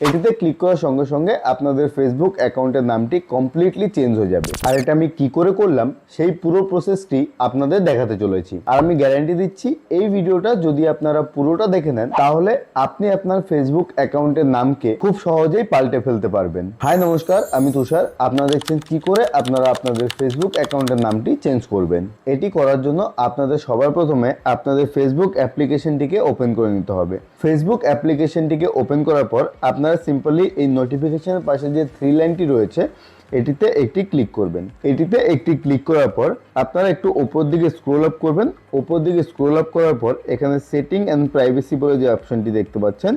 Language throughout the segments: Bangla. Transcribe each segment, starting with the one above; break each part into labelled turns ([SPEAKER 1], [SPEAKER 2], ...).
[SPEAKER 1] এটিতে ক্লিক করার সঙ্গে সঙ্গে আপনাদের ফেসবুক অ্যাকাউন্টের নামটি কমপ্লিটলি চেঞ্জ হয়ে যাবে। আর এটা আমি কি করে করলাম, সেই পুরো প্রসেসটি আপনাদের দেখাতে চলেছি। আর আমি গ্যারান্টি দিচ্ছি, এই ভিডিওটা যদি আপনারা পুরোটা দেখে নেন, তাহলে আপনি আপনার ফেসবুক অ্যাকাউন্টের নামকে খুব সহজেই পাল্টে ফেলতে পারবেন। হাই নমস্কার, আমি তুষার। আপনারা দেখছেন কি করে আপনারা আপনাদের ফেসবুক অ্যাকাউন্টের নামটি চেঞ্জ করবেন। এটি করার জন্য আপনাদের সবার প্রথমে আপনাদের ফেসবুক অ্যাপ্লিকেশনটিকে ওপেন করে নিতে হবে। ফেসবুক অ্যাপ্লিকেশনটিকে ওপেন করার পর আপনারা সিম্পলি এই নোটিফিকেশনের পাশে যে থ্রি লাইনটি রয়েছে, এটিতে একটি ক্লিক করবেন। এটিতে একটি ক্লিক করার পর আপনারা একটু ওপর দিকে স্ক্রোল আপ করবেন। ওপর দিকে স্ক্রোল আপ করার পর এখানে সেটিং অ্যান্ড প্রাইভেসি বলে যে অপশনটি দেখতে পাচ্ছেন,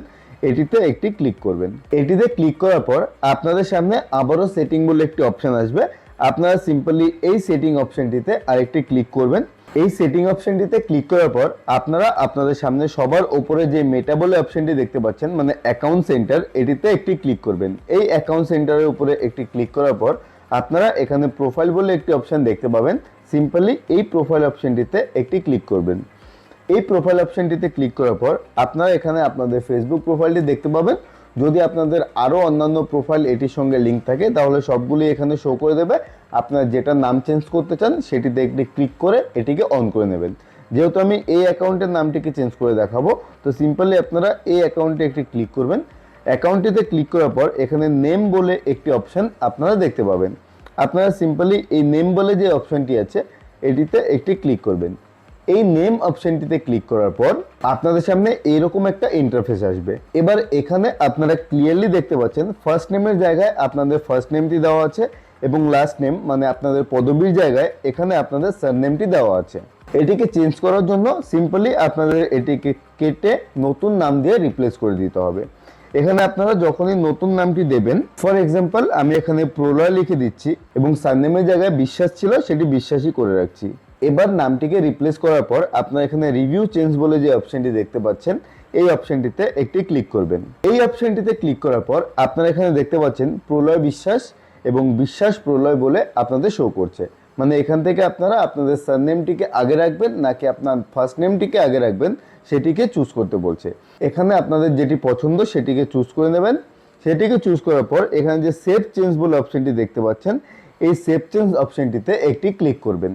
[SPEAKER 1] এটিতে একটি ক্লিক করবেন। এটিতে ক্লিক করার পর আপনাদের সামনে আবারও সেটিং বলে একটি অপশন আসবে। আপনারা সিম্পলি এই সেটিং অপশনটিতে আরেকটি ক্লিক করবেন। এই সেটিং অপশনটিতে ক্লিক করার পর আপনারা আপনাদের সামনে সবার ওপরে যে মেটা বলে অপশনটি দেখতে পাচ্ছেন মানে অ্যাকাউন্ট সেন্টার এটিতে একটি ক্লিক করবেন। এই অ্যাকাউন্ট সেন্টারের উপরে একটি ক্লিক করার পর আপনারা এখানে প্রোফাইল বলে একটি অপশন দেখতে পাবেন। সিম্পলি এই প্রোফাইল অপশনটিতে একটি ক্লিক করবেন। এই প্রোফাইল অপশনটিতে ক্লিক করার পর আপনারা এখানে আপনাদের ফেসবুক প্রোফাইলটি দেখতে পাবেন। যদি আপনাদের আরও অন্যান্য প্রোফাইল এটির সঙ্গে লিঙ্ক থাকে, তাহলে সবগুলি এখানে শো করে দেবে। আপনার যেটা নাম চেঞ্জ করতে চান সেটিতে একটি ক্লিক করে এটিকে অন করে নেবেন। যেহেতু আমি এই অ্যাকাউন্টের নামটিকে চেঞ্জ করে দেখাবো, তো সিম্পলি আপনারা এই অ্যাকাউন্টে একটি ক্লিক করবেন। অ্যাকাউন্টটিতে ক্লিক করার পর এখানে নেম বলে একটি অপশান আপনারা দেখতে পাবেন। আপনারা সিম্পলি এই নেম বলে যে অপশনটি আছে, এটিতে একটি ক্লিক করবেন। এই নেম অপশনটিতে ক্লিক করার পর আপনাদের সামনে এইরকম একটা ইন্টারফেস আসবে। এবার এখানে আপনারা ক্লিয়ারলি দেখতে পাচ্ছেন ফার্স্ট নেমের জায়গায় আপনাদের ফার্স্ট নেমটি দেওয়া আছে এবং লাস্ট নেম মানে আপনাদের পদবীর জায়গায় এখানে আপনাদের সারনেমটি দেওয়া আছে। এটিকে চেঞ্জ করার জন্য সিম্পলি আপনাদের এটিকে কেটে নতুন নাম দিয়ে রিপ্লেস করে দিতে হবে। এখানে আপনারা যখনই নতুন নামটি দেবেন ফর এক্সাম্পল আমি এখানে প্রলয় লিখে দিচ্ছি এবং সারনেমের জায়গায় বিশ্বাস ছিল সেটি বিশ্বাসই করে রাখছি। এবার নামটিকে রিপ্লেস করার পর আপনারা এখানে রিভিউ চেঞ্জ বলে যে অপশনটি দেখতে পাচ্ছেন, এই অপশনটিতে একটি ক্লিক করবেন। এই অপশনটিতে ক্লিক করার পর আপনারা এখানে দেখতে পাচ্ছেন প্রলয় বিশ্বাস এবং বিশ্বাস প্রলয় বলে আপনাদের শো করছে। মানে এখান থেকে আপনারা আপনাদের সারনেমটিকে আগে রাখবেন নাকি আপনার ফার্স্ট নেমটিকে আগে রাখবেন, সেটিকে চুজ করতে বলছে। এখানে আপনাদের যেটি পছন্দ সেটিকে চুজ করে নেবেন। সেটিকে চুজ করার পর এখানে যে সেভ চেঞ্জ বলে অপশনটি দেখতে পাচ্ছেন, এই সেভ চেঞ্জ অপশনটিতে একটি ক্লিক করবেন।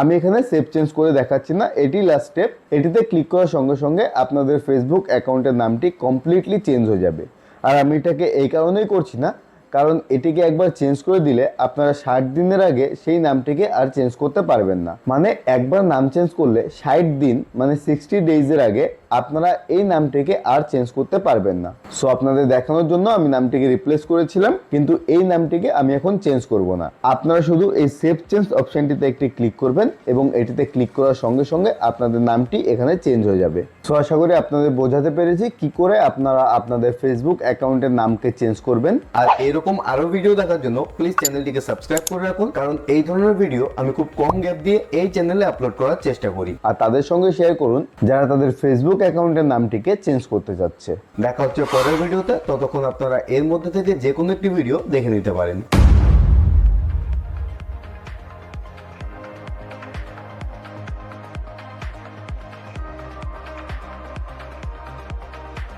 [SPEAKER 1] আমি এখানে সেভ চেঞ্জ করে দেখাচ্ছি না, এটি লাস্ট স্টেপ এটিতে ক্লিক করার সঙ্গে সঙ্গে আপনাদের ফেসবুক অ্যাকাউন্টের নামটি কমপ্লিটলি চেঞ্জ হয়ে যাবে। আর আমি এটাকে এই কারণেই করছি না কারণ এটিকে একবার চেঞ্জ করে দিলে আপনারা ষাট দিনের আগে সেই নামটিকে আর চেঞ্জ করতে পারবেন না। মানে একবার নাম চেঞ্জ করলে ষাট দিন মানে সিক্সটি ডেইজের আগে আপনারা এই নামটিকে আর চেঞ্জ করতে পারবেন না। সো আপনাদের দেখানোর জন্য আমি নামটিকে রিপ্লেস করেছিলাম, কিন্তু এই নামটিকে আমি এখন চেঞ্জ করব না। আপনারা শুধু এই সেভ চেঞ্জ অপশনটিতে একটি ক্লিক করবেন এবং এটিতে ক্লিক করার সঙ্গে সঙ্গে আপনাদের নামটি এখানে চেঞ্জ হয়ে যাবে। সো আশা করি আপনাদের বোঝাতে পেরেছি কি করে আপনারা আপনাদের ফেসবুক অ্যাকাউন্টের নামকে চেঞ্জ করবেন। আর এরকম আরও ভিডিও দেখার জন্য প্লিজ চ্যানেলটিকে সাবস্ক্রাইব করে রাখুন। কারণ এই ধরনের ভিডিও আমি খুব কম গ্যাপ দিয়ে এই চ্যানেলে আপলোড করার চেষ্টা করি। আর তাদের সঙ্গে শেয়ার করুন যারা তাদের ফেসবুক অ্যাকাউন্টের নামটিকে চেঞ্জ করতে যাচ্ছে। দেখা হচ্ছে পরের ভিডিওতে ততক্ষণ আপনারা এর মধ্যে থেকে যে কোনো একটি ভিডিও দেখে নিতে পারেন।